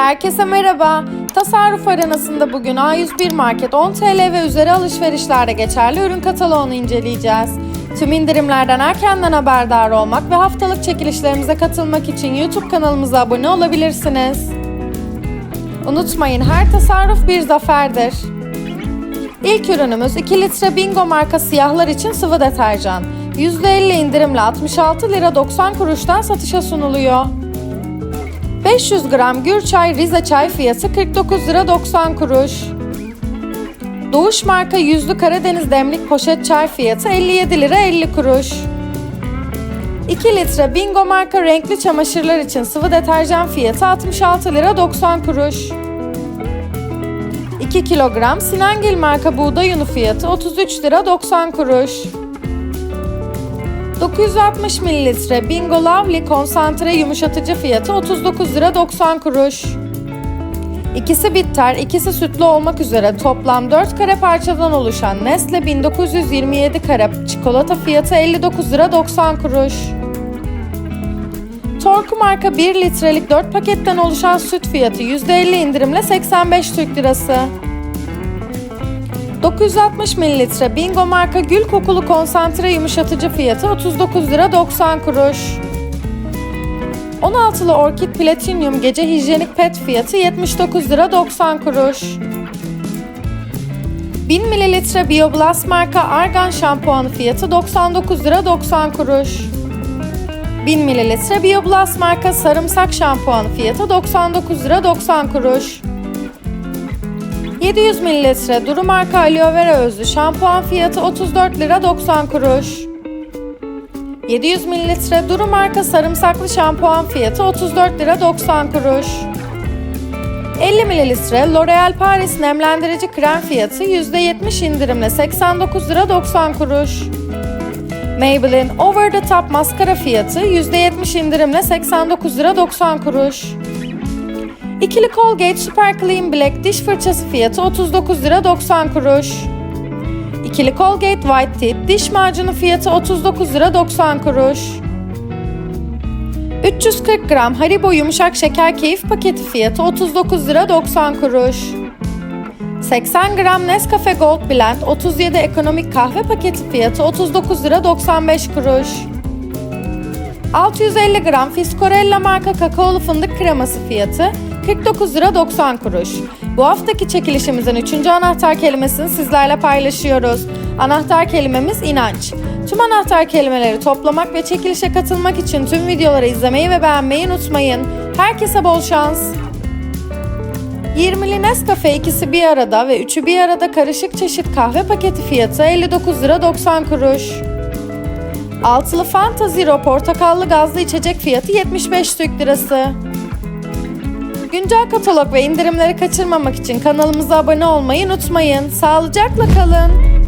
Herkese merhaba. Tasarruf arenasında bugün A101 Market 10 TL ve üzeri alışverişlerde geçerli ürün kataloğunu inceleyeceğiz. Tüm indirimlerden erkenden haberdar olmak ve haftalık çekilişlerimize katılmak için YouTube kanalımıza abone olabilirsiniz. Unutmayın her tasarruf bir zaferdir. İlk ürünümüz 2 litre Bingo marka siyahlar için sıvı deterjan. %50 indirimle 66 lira 90 kuruştan satışa sunuluyor. 500 gram gür çay Rize çay fiyatı 49 lira 90 kuruş. Doğuş marka yüzlü Karadeniz demlik poşet çay fiyatı 57 lira 50 kuruş. 2 litre Bingo marka renkli çamaşırlar için sıvı deterjan fiyatı 66 lira 90 kuruş. 2 kilogram Sinangil marka buğday unu fiyatı 33 lira 90 kuruş. 960 mililitre Bingo Lovely konsantre yumuşatıcı fiyatı 39 lira 90 kuruş. İkisi bitter, ikisi sütlü olmak üzere toplam 4 kare parçadan oluşan Nestle 1927 kare çikolata fiyatı 59 lira 90 kuruş. Torku marka 1 litrelik 4 paketten oluşan süt fiyatı %50 indirimle 85 Türk Lirası. 960 mililitre Bingo marka gül kokulu konsantre yumuşatıcı fiyatı 39 lira 90 kuruş. 16'lı Orkid Platinum gece hijyenik pet fiyatı 79 lira 90 kuruş. 1000 mililitre BioBlast marka argan şampuanı fiyatı 99 lira 90 kuruş. 1000 mililitre BioBlast marka sarımsak şampuanı fiyatı 99 lira 90 kuruş. 700 mililitre Duru marka aloe vera özlü şampuan fiyatı 34 lira 90 kuruş. 700 mililitre Duru marka sarımsaklı şampuan fiyatı 34 lira 90 kuruş. 50 mililitre L'Oreal Paris nemlendirici krem fiyatı %70 indirimle 89 lira 90 kuruş. Maybelline Over the Top maskara fiyatı %70 indirimle 89 lira 90 kuruş. İkili Colgate Super Clean Black diş fırçası fiyatı 39 lira 90 kuruş. İkili Colgate White Tip diş macunu fiyatı 39 lira 90 kuruş. 340 gram Haribo yumuşak şeker keyif paketi fiyatı 39 lira 90 kuruş. 80 gram Nescafe Gold Blend 37 ekonomik kahve paketi fiyatı 39 lira 95 kuruş. 650 gram Fiscorella marka kakaolu fındık kreması fiyatı 49 lira 90 kuruş. Bu haftaki çekilişimizin 3. anahtar kelimesini sizlerle paylaşıyoruz. Anahtar kelimemiz inanç. Tüm anahtar kelimeleri toplamak ve çekilişe katılmak için tüm videoları izlemeyi ve beğenmeyi unutmayın. Herkese bol şans. 20'li Nescafe ikisi bir arada ve üçü bir arada karışık çeşit kahve paketi fiyatı 59 lira 90 kuruş. Altılı Fanta Zero portakallı gazlı içecek fiyatı 75 Türk Lirası. Güncel katalog ve indirimleri kaçırmamak için kanalımıza abone olmayı unutmayın. Sağlıcakla kalın.